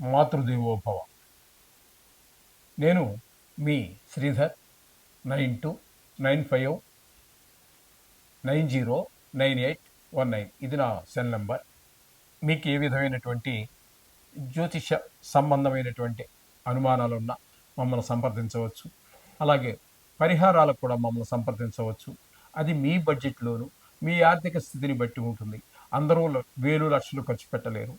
మాతృదేవోభవ. నేను మీ Sridhar nine two nine five nine zero nine eight one nine. ఇది నా cell number. మీకు ఏ విధమైనటువంటి జ్యోతిష సంబంధమైనటువంటి అనుమానాలు ఉన్నా మమ్మల్ని సంప్రదించవచ్చు. అలాగే పరిహారాలకు కూడా మమ్మల్ని సంప్రదించవచ్చు. అది మీ బడ్జెట్లోను మీ ఆర్థిక స్థితిని బట్టి ఉంటుంది. అందరూ వేలు లక్షలు ఖర్చు పెట్టలేరు.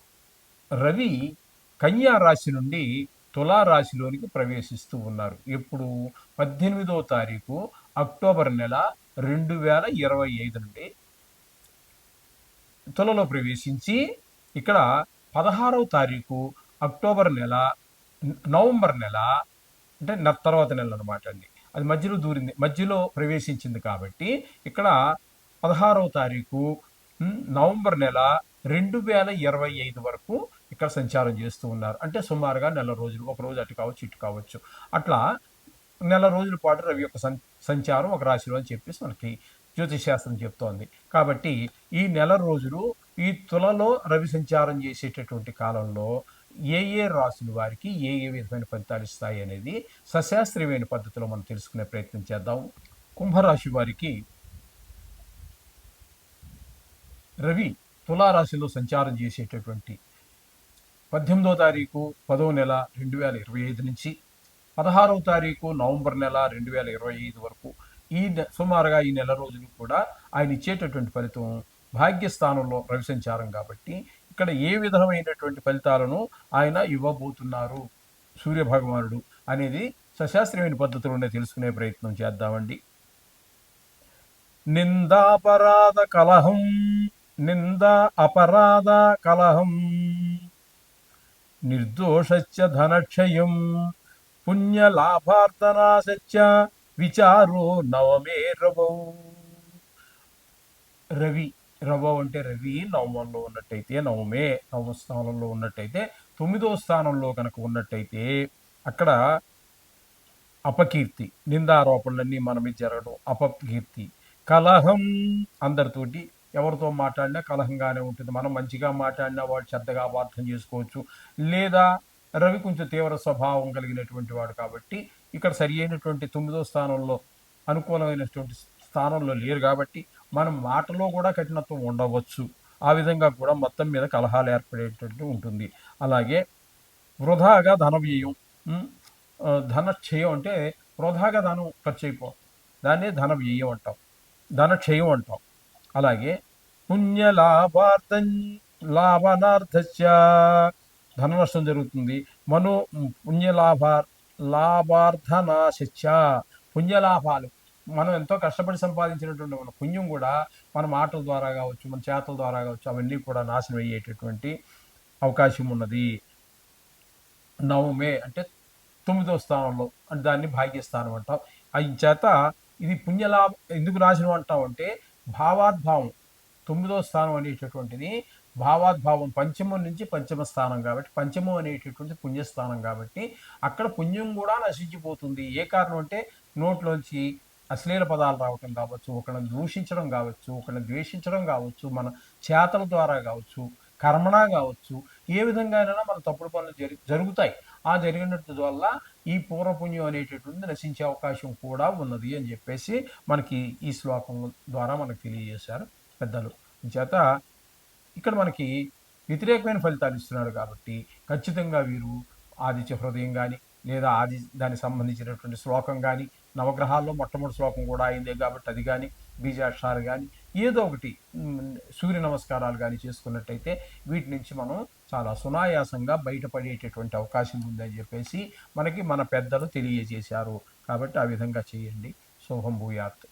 రవి కన్యా రాశి నుండి తులా రాశిలోనికి ప్రవేశిస్తూ ఉన్నారు. ఇప్పుడు పద్దెనిమిదో తారీఖు అక్టోబర్ నెల రెండు వేల ఇరవై ఐదు నుండి తులలో ప్రవేశించి ఇక్కడ పదహారవ తారీఖు అక్టోబర్ నెల నవంబర్ నెల అంటే తర్వాత నెల అనమాట అండి. అది మధ్యలో దూరింది మధ్యలో ప్రవేశించింది కాబట్టి ఇక్కడ పదహారవ తారీఖు నవంబర్ నెల రెండు వేల ఇరవై ఐదు వరకు ఇక్కడ సంచారం చేస్తూ ఉన్నారు. అంటే సుమారుగా నెల రోజులు ఒక రోజు అటు కావచ్చు ఇటు కావచ్చు. అట్లా నెల రోజుల పాటు రవి యొక్క సం సంచారం ఒక రాశిలో అని చెప్పేసి మనకి జ్యోతిష్ శాస్త్రం చెప్తోంది. కాబట్టి ఈ నెల రోజులు ఈ తులలో రవి సంచారం చేసేటటువంటి కాలంలో ఏ ఏ రాశుల వారికి ఏ ఏ విధమైన ఫలితాలు ఇస్తాయి అనేది సశాస్త్రీయమైన పద్ధతిలో మనం తెలుసుకునే ప్రయత్నం చేద్దాం. కుంభరాశి వారికి రవి తులారాశిలో సంచారం చేసేటటువంటి పద్దెనిమిదో తారీఖు పదో నెల రెండు వేల ఇరవై ఐదు నుంచి పదహారవ తారీఖు నవంబర్ నెల రెండు వేల ఇరవై ఐదు వరకు ఈ నె- సుమారుగా ఈ నెల రోజులు కూడా ఆయన ఇచ్చేటటువంటి ఫలితం భాగ్యస్థానంలో రవి సంచారం కాబట్టి ఇక్కడ ఏ విధమైనటువంటి ఫలితాలను ఆయన ఇవ్వబోతున్నారు సూర్య భగవానుడు అనేది సశాస్త్రీయమైన పద్ధతిలోనే తెలుసుకునే ప్రయత్నం చేద్దామండి. నిందాపరాధ కలహం నింద అపరాధ కలహం. నిర్దోషచ్చ ధనక్షయం పుణ్యలాభార్థనాశచ్చ విచారో నవమే రవౌ రవి రవౌ అంటే రవి నవమంలో ఉన్నట్టయితే నవమే నవమ స్థానంలో ఉన్నట్టయితే తొమ్మిదో స్థానంలో కనుక ఉన్నట్టయితే అక్కడ అపకీర్తి నిందారోపణలన్నీ మన మీద జరగడం అపకీర్తి కలహం అందరితోటి ఎవరితో మాట్లాడినా కలహంగానే ఉంటుంది. మనం మంచిగా మాట్లాడినా వాడు చెద్దగా అర్థం చేసుకోవచ్చు. లేదా రవి కొంచెం తీవ్ర స్వభావం కలిగినటువంటి వాడు కాబట్టి ఇక్కడ సరి అయినటువంటి తొమ్మిదో స్థానంలో అనుకూలమైనటువంటి స్థానంలో లేరు కాబట్టి మనం మాటలో కూడా కఠినత్వం ఉండవచ్చు. ఆ విధంగా కూడా మొత్తం మీద కలహాలు ఏర్పడేటట్టు ఉంటుంది. అలాగే వృధాగా ధన వ్యయం ధనక్షయం అంటే వృధాగా ధనం ఖర్చు అయిపో దాన్నే ధన వ్యయం అంటాం. ధనక్షయం అంటాం. అలాగే పుణ్య లాభార్థం లాభనార్థశ్చ ధన నష్టం జరుగుతుంది. మనో పుణ్య లాభ పుణ్యలాభాలు. మనం ఎంతో కష్టపడి సంపాదించినటువంటి మన పుణ్యం కూడా మన మాటల ద్వారా కావచ్చు మన చేతల ద్వారా కావచ్చు అవన్నీ కూడా నాశనం అయ్యేటటువంటి అవకాశం ఉన్నది. నవమే అంటే తొమ్మిదవ స్థానంలో అంటే దాన్ని భాగ్యస్థానం అంటాం. అయి చేత ఇది పుణ్యలాభ ఎందుకు నాశనం అంటాం అంటే భావాద్భావం తొమ్మిదో స్థానం అనేటటువంటిది భావాద్భావం పంచమం నుంచి పంచమ స్థానం కాబట్టి పంచమం అనేటటువంటి పుణ్యస్థానం కాబట్టి అక్కడ పుణ్యం కూడా నశించిపోతుంది. ఏ కారణం అంటే నోట్లోంచి అశ్లీల పదాలు రావటం కావచ్చు ఒకరిని దూషించడం కావచ్చు ఒకరిని ద్వేషించడం కావచ్చు మన చేతల ద్వారా కావచ్చు కర్మణ కావచ్చు ఏ విధంగా అయినా మన తప్పుడు పనులు జరి జరుగుతాయి. ఆ జరిగినట్టు వల్ల ఈ పూర్వపుణ్యం అనేటటువంటి నశించే అవకాశం కూడా ఉన్నది అని చెప్పేసి మనకి ఈ శ్లోకం ద్వారా మనకు తెలియజేశారు పెద్దలు. చేత ఇక్కడ మనకి వ్యతిరేకమైన ఫలితాలు ఇస్తున్నారు కాబట్టి ఖచ్చితంగా వీరు ఆదిత్య హృదయం కానీ లేదా ఆది దానికి సంబంధించినటువంటి శ్లోకం కానీ నవగ్రహాల్లో మొట్టమొదటి శ్లోకం కూడా అయిందే కాబట్టి అది కానీ బీజాక్షరాలు కానీ ఏదో ఒకటి సూర్య నమస్కారాలు కానీ చేసుకున్నట్టయితే వీటి నుంచి మనం చాలా సునాయాసంగా బయటపడేటటువంటి అవకాశం ఉందని చెప్పేసి మనకి మన పెద్దలు తెలియజేశారు. కాబట్టి ఆ విధంగా చేయండి. శుభం భూయాత్.